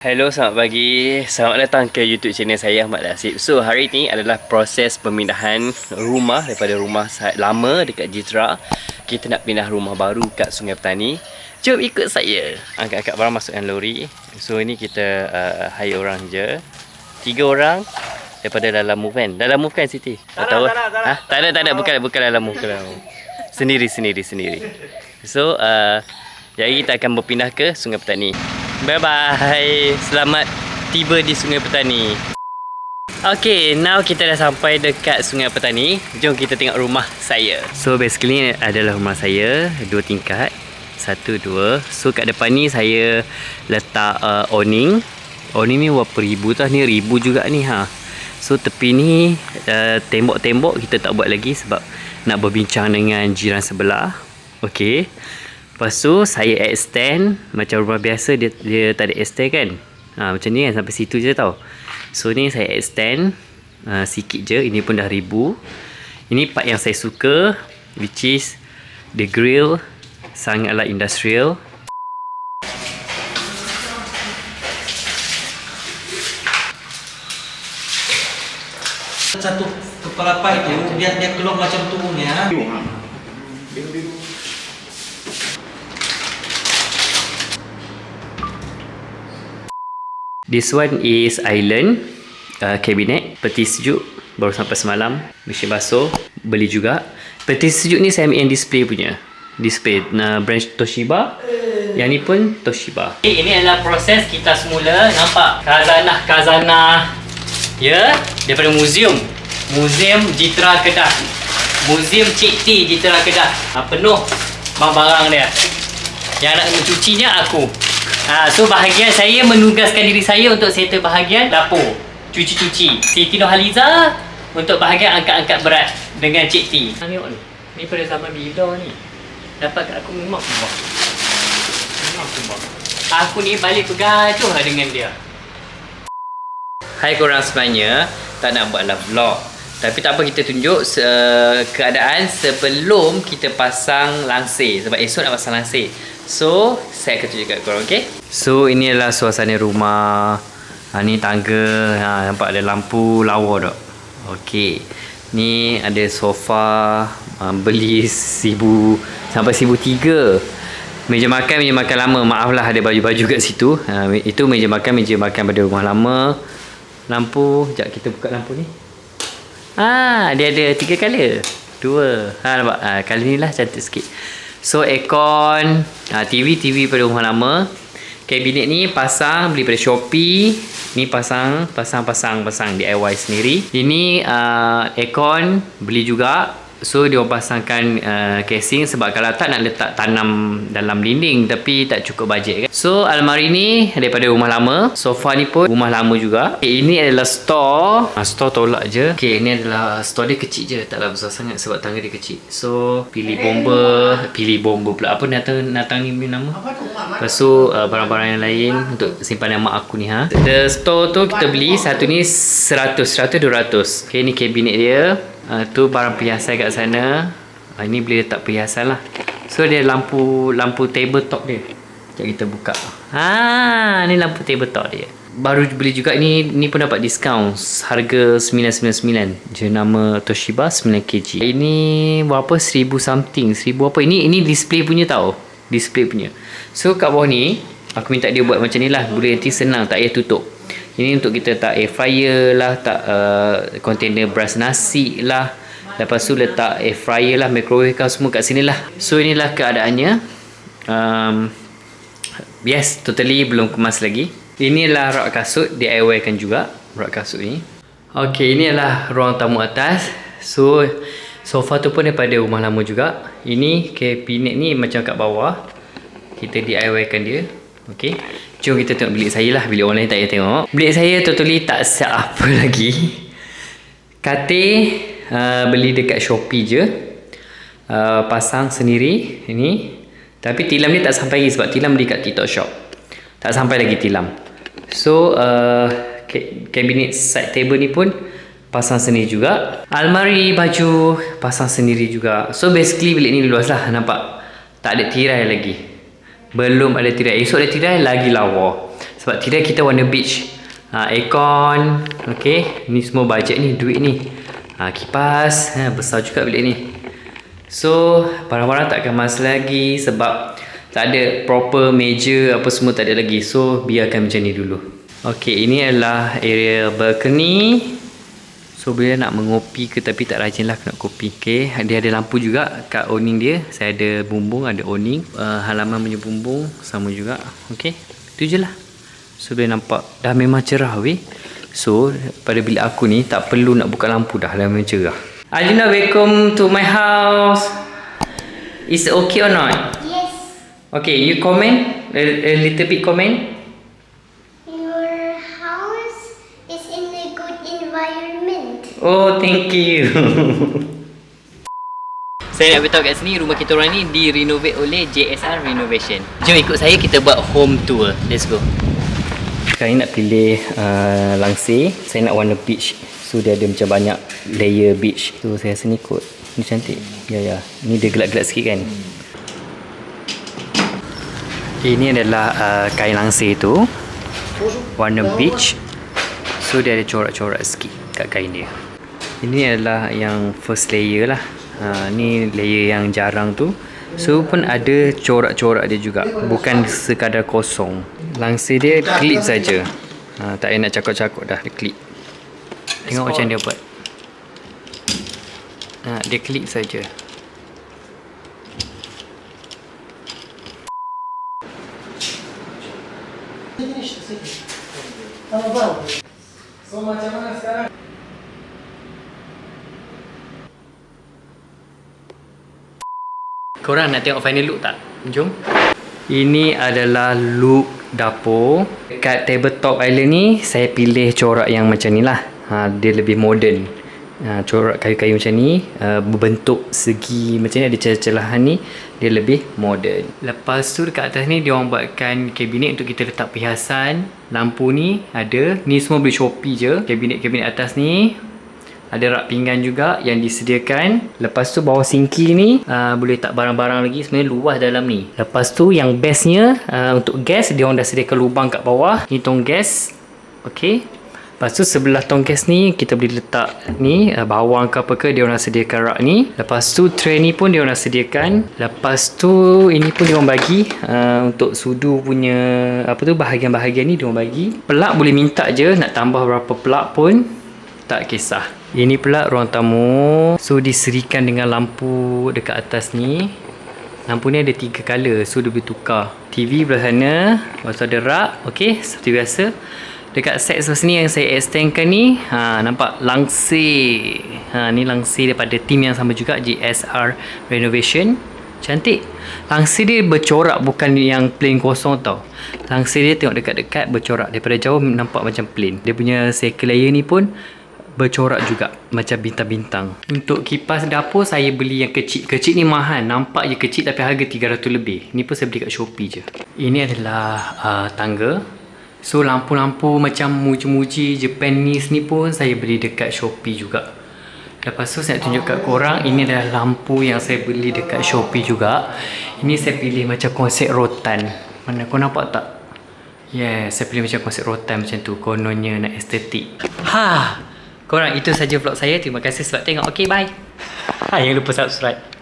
Hello, selamat pagi. Selamat datang ke YouTube channel saya Ahmad Nasib. So, hari ini adalah proses pemindahan rumah daripada rumah lama dekat Jitra. Kita nak pindah rumah baru kat Sungai Petani. Jom ikut saya. Angkat-angkat barang masukkan lori. So, ini kita uh, hire orang je. Tiga orang daripada dalam move kan. Dalam move kan Siti? Tak, tahu. Tak, tak, ha? tak ada, tak ada. Bukan, bukan dalam move. Bukan dalam move. Sendiri, sendiri, sendiri. So, uh, jadi kita akan berpindah ke Sungai Petani. Bye bye. Selamat tiba di Sungai Petani. Okay, now kita dah sampai dekat Sungai Petani. Jom kita tengok rumah saya. So basically ni adalah rumah saya, dua tingkat. Satu, dua. So kat depan ni saya letak uh, awning. Awning ni berapa ribu tau? Ni ribu juga ni ha. So tepi ni uh, tembok-tembok kita tak buat lagi sebab nak berbincang dengan jiran sebelah. Okay. Lepas tu saya extend macam rumah biasa dia dia tak ada extend kan. Ha, macam ni kan sampai situ je tau. So ni saya extend uh, sikit je. Ini pun dah ribu. Ini part yang saya suka which is the grill sangatlah industrial. satu kepala pai tu dia dia keluar macam tu punya. This one is island uh, cabinet. Peti sejuk baru sampai semalam. Mesin basuh beli juga. Peti sejuk ni saya ambil yang display punya. Display uh, brand Toshiba. Yang ni pun Toshiba. Okay, ini adalah proses kita semula. Nampak kazanah-kazanah ya daripada museum museum Jitra Kedah. Museum Cik T Jitra Kedah. Ha, penuh barang-barang dia. Yang nak mencucinya aku Ha, so bahagian saya menugaskan diri saya untuk settle bahagian dapur. Cuci-cuci. Siti Nurhaliza untuk bahagian angkat-angkat berat dengan Cik T. Ha, tengok ni. Ni pada zaman bila ni. Dapat kat aku memang aku buang. Memang aku buang. Aku ni balik bergaduh lah dengan dia. Hai korang semuanya. Tak nak buat lah vlog. Tapi tak apa kita tunjuk se- keadaan sebelum kita pasang langsir. Sebab esok nak pasang langsir. So, saya akan tunjuk kat korang, okay? So, ini adalah suasana rumah. Ha, ni tangga. Ha, nampak ada lampu lawa tak? Okay. Ni ada sofa. Ha, beli sibu sampai sibu tiga. Meja makan, meja makan lama. Maaf lah ada baju-baju kat situ. Ha, itu meja makan, meja makan pada rumah lama. Lampu. Sekejap kita buka lampu ni. Ah, dia ada tiga color. Dua. Ha nampak. Ha, color ni lah cantik sikit. So aircon, ha, TV TV pada rumah lama. Kabinet ni pasang beli pada Shopee. Ni pasang pasang pasang pasang DIY sendiri. Ini uh, aircon beli juga. So dia orang pasangkan uh, casing sebab kalau tak nak letak tanam dalam dinding tapi tak cukup bajet kan. So almari ni daripada rumah lama. Sofa ni pun rumah lama juga. Okay, ini adalah store. Ha, store tolak je. Okay, ini adalah store dia kecil je. Taklah besar sangat sebab tangga dia kecil. So pilih bomba, pilih bomba pula. Apa datang datang ni nama? Lepas tu uh, barang-barang yang lain untuk simpanan mak aku ni ha. The store tu kita beli satu ni 100, 100 200. Okay, ni kabinet dia. Uh, tu barang perhiasan kat sana. Uh, ini boleh letak perhiasan lah. So dia lampu lampu tabletop dia. Sekejap kita buka. Ha, ni lampu tabletop dia. Baru beli juga ni ni pun dapat diskaun harga 999 je nama Toshiba 9kg. Ini berapa 1000 something 1000 apa ini ini display punya tau. Display punya. So kat bawah ni aku minta dia buat macam ni lah. Boleh nanti senang tak payah tutup. Ini untuk kita tak air fryer lah, tak uh, container beras nasi lah. Lepas tu letak air fryer lah, microwave kau semua kat sini lah. So inilah keadaannya. Um, yes, totally belum kemas lagi. Inilah rak kasut, DIY kan juga rak kasut ni. Okay, ini adalah ruang tamu atas. So, sofa tu pun daripada rumah lama juga. Ini kabinet ni macam kat bawah. Kita DIY kan dia. Okay. Jom kita tengok bilik saya lah. Bilik orang lain tak payah tengok. Bilik saya totally tak siap apa lagi. Katil uh, beli dekat Shopee je. Uh, pasang sendiri. Ini. Tapi tilam ni tak sampai lagi sebab tilam beli kat TikTok Shop. Tak sampai lagi tilam. So, uh, kabinet side table ni pun pasang sendiri juga. Almari baju pasang sendiri juga. So, basically bilik ni luas lah. Nampak? Tak ada tirai lagi. Belum ada tirai. Esok ada tirai lagi lawa. Sebab tidak kita warna beach. Ha, aircon. Okay. Ni semua bajet ni. Duit ni. Ha, kipas. Ha, besar juga bilik ni. So, barang-barang tak kemas lagi sebab tak ada proper meja apa semua tak ada lagi. So, biarkan macam ni dulu. Okay, ini adalah area balcony. So, bila nak mengopi ke tapi tak rajin lah nak kopi. Okay, dia ada lampu juga kat awning dia. Saya ada bumbung, ada awning. Uh, halaman punya bumbung sama juga. Okay, itu je lah. So, boleh nampak dah memang cerah weh. So, pada bilik aku ni tak perlu nak buka lampu dah. Dah memang cerah. Alina, welcome to my house. Is it okay or not? Yes, Okay, you comment a, a little bit comment. your house is in a good environment. Oh, thank you. saya nak beritahu kat sini rumah kita orang ni direnovate oleh JSR Renovation. Jom ikut saya kita buat home tour. Let's go. Sekarang ni nak pilih uh, langsir. Saya nak warna beach. So dia ada macam banyak layer beach. So saya rasa ni kot. Ni cantik. Ya ya. Ni dia gelap-gelap sikit kan. Ini adalah uh, kain langsir tu. Warna beach. So dia ada corak-corak sikit kat kain dia. Ini adalah yang first layer lah. Ha, ni layer yang jarang tu. So pun ada corak-corak dia juga. Bukan sekadar kosong. Langsir dia klip saja. Ha, tak payah nak cakap-cakap dah. Dia klip. Tengok macam dia buat. Ha, dia klip saja. Korang nak tengok final look tak? Jom. Ini adalah look dapur. Kat tabletop island ni, saya pilih corak yang macam ni lah. Ha, dia lebih modern. Ha, corak kayu-kayu macam ni, uh, berbentuk segi macam ni, ada celah-celahan ni, dia lebih modern. Lepas tu dekat atas ni, dia orang buatkan kabinet untuk kita letak perhiasan. Lampu ni ada. Ni semua boleh Shopee je. Kabinet-kabinet atas ni, ada rak pinggan juga yang disediakan. Lepas tu bawah sinki ni uh, boleh tak barang-barang lagi. Sebenarnya luas dalam ni. Lepas tu yang bestnya uh, untuk gas dia orang dah sediakan lubang kat bawah. Ni tong gas. Okay. Lepas tu sebelah tong gas ni kita boleh letak ni uh, bawang ke apa ke dia orang sediakan rak ni. Lepas tu tray ni pun dia orang sediakan. Lepas tu ini pun dia orang bagi uh, untuk sudu punya apa tu bahagian-bahagian ni dia orang bagi. Pelak boleh minta je nak tambah berapa pelak pun tak kisah. Ini pula ruang tamu. So diserikan dengan lampu dekat atas ni. Lampu ni ada tiga color. So dia boleh tukar. TV belah sana. Lepas ada rak. Okay. Seperti biasa. Dekat set sebelah sini yang saya extendkan ni. Ha, nampak langsir. Ha, ni langsir daripada tim yang sama juga. GSR Renovation. Cantik. Langsir dia bercorak bukan yang plain kosong tau. Langsir dia tengok dekat-dekat bercorak. Daripada jauh nampak macam plain. Dia punya second layer ni pun bercorak juga macam bintang-bintang. Untuk kipas dapur saya beli yang kecil. Kecil ni mahal. Nampak je kecil tapi harga 300 lebih. Ni pun saya beli kat Shopee je. Ini adalah uh, tangga. So lampu-lampu macam muji-muji Japanese ni pun saya beli dekat Shopee juga. Lepas tu saya nak tunjuk kat korang Ini adalah lampu yang saya beli dekat Shopee juga Ini saya pilih macam konsep rotan Mana kau nampak tak? Yeah, saya pilih macam konsep rotan macam tu Kononnya nak estetik Ha! Korang itu saja vlog saya. Terima kasih sebab tengok. Okay bye. Jangan lupa subscribe